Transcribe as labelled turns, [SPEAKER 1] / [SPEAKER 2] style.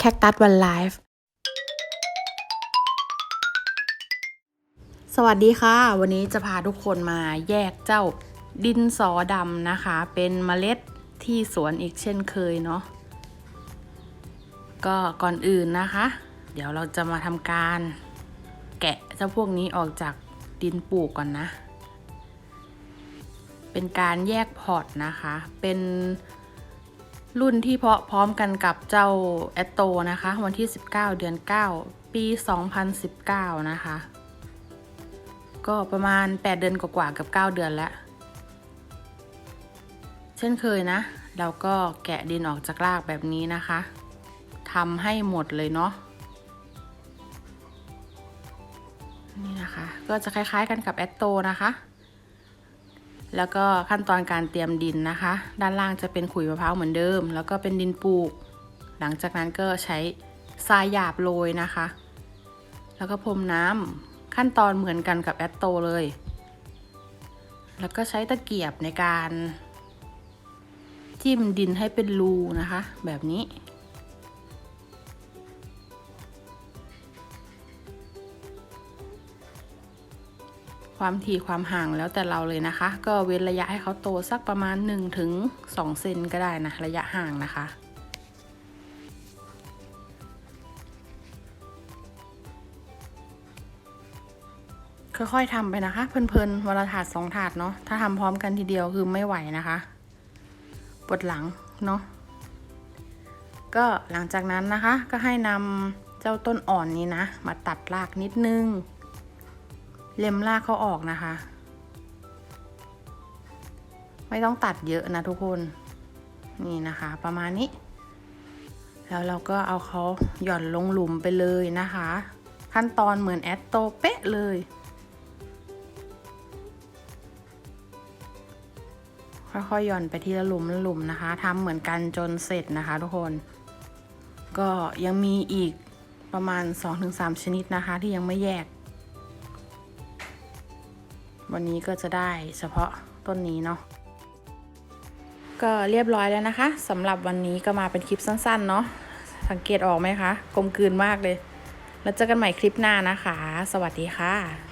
[SPEAKER 1] แคคตัสวันไลฟ์สวัสดีค่ะ วันนี้จะพาทุกคนมาแยกเจ้าดินสอดำนะคะ เป็นเมล็ดที่สวนอีกเช่นเคยเนาะก็ก่อนอื่นนะคะ เดี๋ยวเราจะมาทำการแกะเจ้าพวกนี้ออกจากดินปลูกก่อนนะ เป็นการแยกพอร์ตนะคะ เป็น รุ่นที่เพาะพร้อมกันกับเจ้าแอตโตนะคะ วันที่ 19 เดือน 9 ปี 2019 นะคะ ก็ประมาณ 8 เดือนกว่าๆกับ 9 เดือนแล้ว เช่นเคยนะ เราก็แกะดินออกจากรากแบบนี้นะคะทำให้หมดเลยเนาะนี่นะคะ ก็จะคล้ายๆกันกับแอตโตนะคะ แล้วก็ขั้นตอนการเตรียมดินนะคะ ด้านล่างจะเป็นขุยมะพร้าวเหมือนเดิม แล้วก็เป็นดินปลูก หลังจากนั้นก็ใช้ทรายหยาบโรยนะคะ แล้วก็พรมน้ำขั้นตอนเหมือนกันกับแอตโตเลย แล้วก็ใช้ตะเกียบในการ จิ้มดินให้เป็นรูนะคะ แบบนี้ ความถี่ความห่างแล้วแต่เราเลยนะคะ ก็เว้นระยะให้เขาโตสักประมาณ1ถึง2เซนก็ได้นะ ระยะห่างนะคะค่อยๆทำไปนะคะ เพลินๆวันละถาดสองถาดเนาะถ้าทำพร้อมกันทีเดียวคือไม่ไหวนะคะปวดหลังเนาะก็หลังจากนั้นนะคะ ก็ให้นำเจ้าต้นอ่อนนี้นะ มาตัดรากนิดนึง เล็มรากเขาออกนะคะ ไม่ต้องตัดเยอะนะทุกคน นี่นะคะ ประมาณนี้ แล้วเราก็เอาเขาหย่อนลงหลุมไปเลยนะคะ ขั้นตอนเหมือนแอตโตเป๊ะเลยค่อยๆหย่อนไปทีละหลุมละหลุมนะคะทำเหมือนกันจนเสร็จนะคะ ทุกคน ก็ยังมีอีกประมาณ 2-3 ชนิดนะคะ ที่ยังไม่แยก วันนี้ก็จะได้เฉพาะต้นนี้เนาะก็เรียบร้อยแล้วนะคะสำหรับวันนี้ก็มาเป็นคลิปสั้นๆเนาะสังเกตออกไหมคะกลมกลืนมากเลย แล้วเจอกันใหม่คลิปหน้านะคะ สวัสดีค่ะ